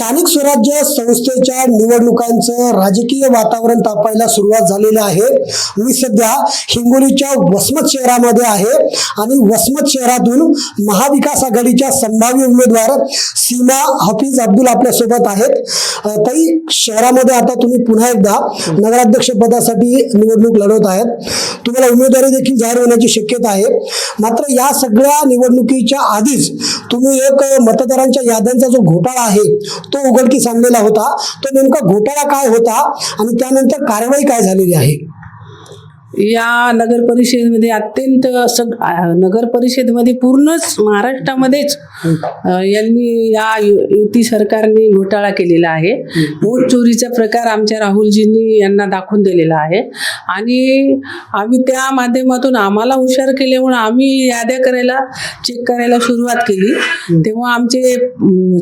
स्थानिक स्वराज्य संस्थेच्या निवडणुकांचं राजकीय वातावरण तापायला सुरुवात झालेलं आहे. मी सध्या हिंगोलीच्या वसमत शहरामध्ये आहे आणि वसमत शहरातून महाविकास आघाडीच्या संभाव्य उमेदवार सीमा हफीज अब्दुल आपल्यासोबत आहेत. तरी शहरामध्ये आता तुम्ही पुन्हा एकदा नगराध्यक्ष पदासाठी निवडणूक लढवत आहेत. तुम्हाला उमेदवारी देखील जाहीर होण्याची शक्यता आहे. मात्र या सगळ्या निवडणुकीच्या आधीच तुम्ही एक मतदारांच्या याद्यांचा जो घोटाळा आहे तो उघडकीस आणलेला होता. तो नेमका घोटाळा काय होता आणि त्यानंतर कारवाई काय झालेली आहे? या नगर परिषदेमध्ये अत्यंत सग नगर परिषदेमध्ये पूर्णच महाराष्ट्रामध्येच यांनी या यु- युती सरकारने घोटाळा केलेला आहे. वोट चोरीचा प्रकार आमच्या राहुलजींनी यांना दाखवून दिलेला आहे. आणि आम्ही त्या माध्यमातून आम्हाला हुशार केल्यामुळे आम्ही याद्या करायला चेक करायला सुरुवात केली. तेव्हा आमचे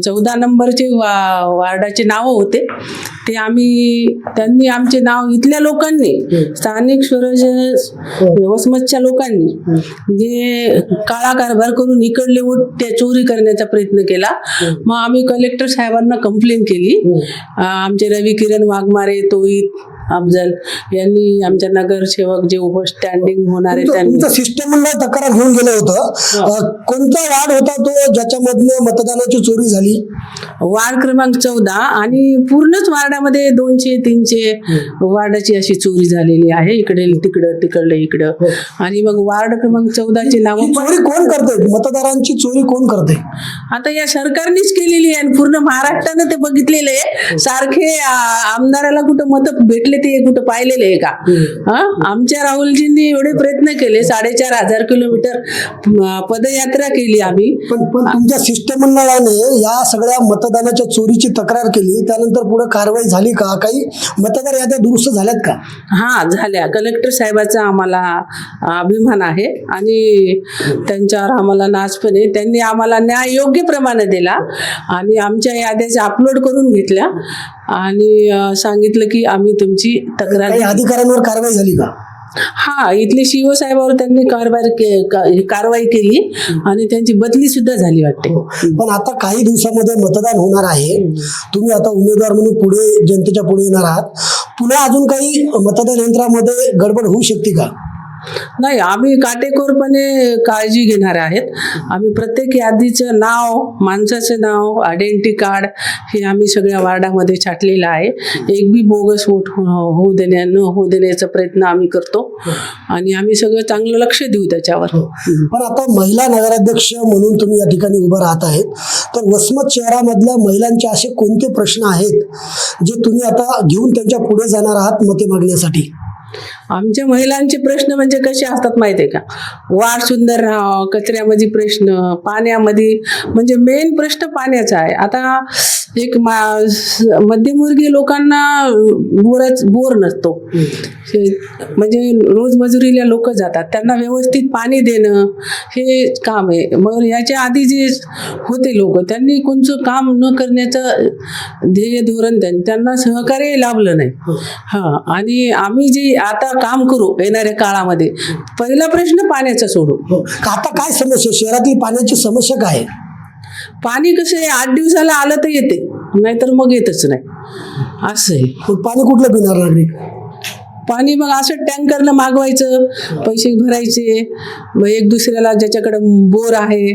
चौदा नंबरचे वा वार्डाचे नावं होते. ते आम्ही त्यांनी आमचे नाव इथल्या लोकांनी स्थानिक स्वराज्य वसमतच्या लोकांनी जे काळा कारभार करून इकडले वोट त्या चोरी करण्याचा प्रयत्न केला. मग आम्ही कलेक्टर साहेबांना कंप्लेंट केली. आमचे रवी किरण वाघमारे तोईत अफजल यांनी आमच्या नगरसेवक जे स्टँडिंग होणारे त्यांनी सिस्टमला तक्रार घेऊन गेलं होतं. कोणता वार्ड होता तो ज्याच्यामधनं मतदानाची चोरी झाली? वार्ड क्रमांक चौदा आणि पूर्णच वार्डामध्ये दोनशे तीनशे वार्डाची अशी चोरी झालेली आहे. इकडे तिकडं तिकडलं इकडं. आणि मग वार्ड क्रमांक चौदाचे नाव ही चोरी कोण करते मतदारांची चोरी कोण करते आता या सरकारनेच केलेली आहे आणि पूर्ण महाराष्ट्रानं ते बघितलेलं आहे. सारखे आ, आमदाराला कुठं मत भेटले ते कुठं पाहिलेले आहे का? हा. आमच्या राहुलजींनी एवढे प्रयत्न केले साडेचार हजार किलोमीटर पदयात्रा केली आम्ही. पण पण तुमच्या शिष्टमंडळाने या सगळ्या मतदानाच्या चोरीची तक्रार केली त्यानंतर पुढे कारवाई झाली का? काही मतदार याद्या दुरुस्त झाल्यात का? हा झाल्या. कलेक्टर साहेबाचा आम्हाला अभिमान आहे आणि त्यांच्यावर आम्हाला नाच पण आहे त्यांनी आम्हाला न्याय योग्य प्रमाणे दिला. आणि आमच्या याद्याच्या अपलोड करून घेतल्या. आणि सांगितलं की आम्ही तुमची तक्रार अधिकाऱ्यांवर कारवाई झाली का? हा इथले शिव साहेबावर त्यांनी कारभार के- का- कारवाई केली. आणि त्यांची बदली सुद्धा झाली वाटते. पण आता काही दिवसामध्ये मतदान होणार आहे. तुम्ही आता उमेदवार म्हणून पुढे जनतेच्या पुढे येणार आहात. पुन्हा अजून काही मतदान यंत्रामध्ये गडबड होऊ शकते का? नाही आम्ही काटेकोरपणे काळजी घेणार आहेत. आम्ही प्रत्येक यादीचं नाव माणसाचं नाव आयडेंटिटी कार्ड हे आम्ही सगळ्या वार्डामध्ये छाटलेलं आहे. एक बी बोगस वोट होऊ देण्या न होऊ देण्याचा प्रयत्न आम्ही करतो. आणि आम्ही सगळं चांगलं लक्ष देऊ त्याच्यावर. हो. पण आता महिला नगराध्यक्ष म्हणून तुम्ही या ठिकाणी उभं राहत आहेत. तर वसमत शहरामधल्या महिलांचे असे कोणते प्रश्न आहेत जे तुम्ही आता घेऊन त्यांच्या पुढे जाणार आहात मते मागण्यासाठी? आमच्या महिलांचे प्रश्न म्हणजे कसे असतात माहिती आहे का? वाढ सुंदर राहावं कचऱ्यामध्ये प्रश्न पाण्यामध्ये म्हणजे मेन प्रश्न पाण्याचा आहे. आता एक मध्यमवर्गीय लोकांना बोरच बोर नसतो. हे- म्हणजे रोजमजुरीला लोक जातात. त्यांना व्यवस्थित पाणी देणं हे काम आहे. मग याच्या आधी जे होते लोक त्यांनी कोणचं काम न करण्याचं ध्येय धोरण त्यांनी त्यांना सहकार्य लाभलं नाही. हा. आणि आम्ही जे आता काम करू येणाऱ्या काळामध्ये पहिला प्रश्न पाण्याचा सोडू. हो. आता काय समस्या? शहरातील पाण्याची समस्या काय आहे? पाणी कसं आहे? आठ दिवसाला आलं तर येते नाहीतर मग येतच नाही. असं आहे. पण पाणी कुठलं पिणार नागरिक पाणी मग असं टँकरनं मागवायचं पैसे भरायचे. मग एक दुसऱ्याला ज्याच्याकडे बोर आहे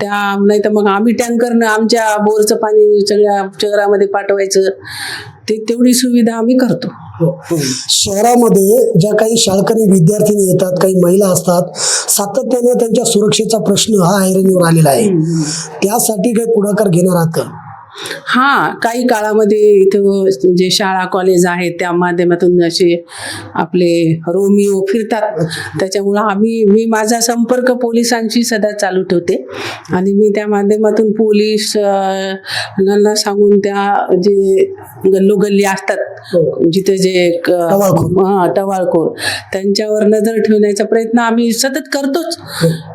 त्या नाही तर मग आम्ही टँकरनं आमच्या बोरचं पाणी सगळ्या शहरामध्ये पाठवायचं. ते तेवढी सुविधा आम्ही करतो. शहरामध्ये ज्या काही शाळकरी विद्यार्थिनी येतात काही महिला असतात सातत्याने त्यांच्या सुरक्षेचा प्रश्न हा ऐरणीवर आलेला आहे. त्यासाठी काही पुढाकार घेणार आहात का? हां काही काळामध्ये इथं जे शाळा कॉलेज आहेत त्या माध्यमातून असे आपले रोमिओ फिरतात. त्याच्यामुळं आम्ही मी माझा संपर्क पोलिसांशी सदा चालू ठेवते. आणि मी त्या माध्यमातून पोलीस सांगून त्या जे गल्लोगल्ली असतात जिथे जे टवाळखोर. हा त्यांच्यावर नजर ठेवण्याचा प्रयत्न आम्ही सतत करतोच.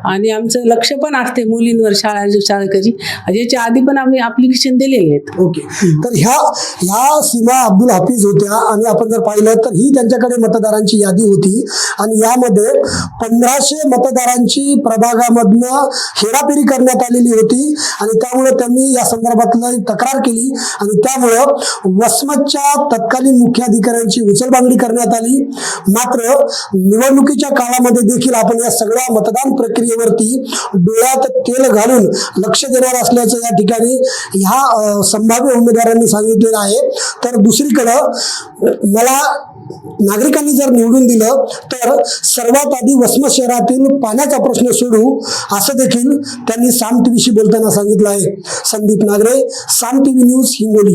आणि आमचं लक्ष पण असते मुलींवर शाळा शाळकरी. याच्या आधी पण आम्ही अप्लिकेशन दिले केलेले आहेत. ओके. तर ह्या ह्या सीमा अब्दुल हाफिज होत्या आणि आपण जर पाहिलं तर ही त्यांच्याकडे मतदारांची यादी होती. आणि यामध्ये पंधराशे मतदारांची प्रभागामधनं हेराफेरी करण्यात आलेली होती. आणि त्यामुळे त्यांनी या संदर्भातलं तक्रार केली. आणि त्यामुळं वसमतच्या तत्कालीन मुख्याधिकाऱ्यांची उचलबांगडी करण्यात आली. मात्र निवडणुकीच्या काळामध्ये देखील आपण या सगळ्या मतदान प्रक्रियेवरती डोळ्यात तेल घालून लक्ष देणार असल्याचं या ठिकाणी ह्या संभाव्य उमेदवारांनी सांगितलेलं आहे. तर दुसरीकडं मला नागरिकांनी जर निवडून दिलं तर सर्वात आधी वसमत शहरातील पाण्याचा प्रश्न सोडू असं देखील त्यांनी साम टीव्हीशी बोलताना सांगितलं आहे. Sandeep Nagare Saam TV news Hingoli.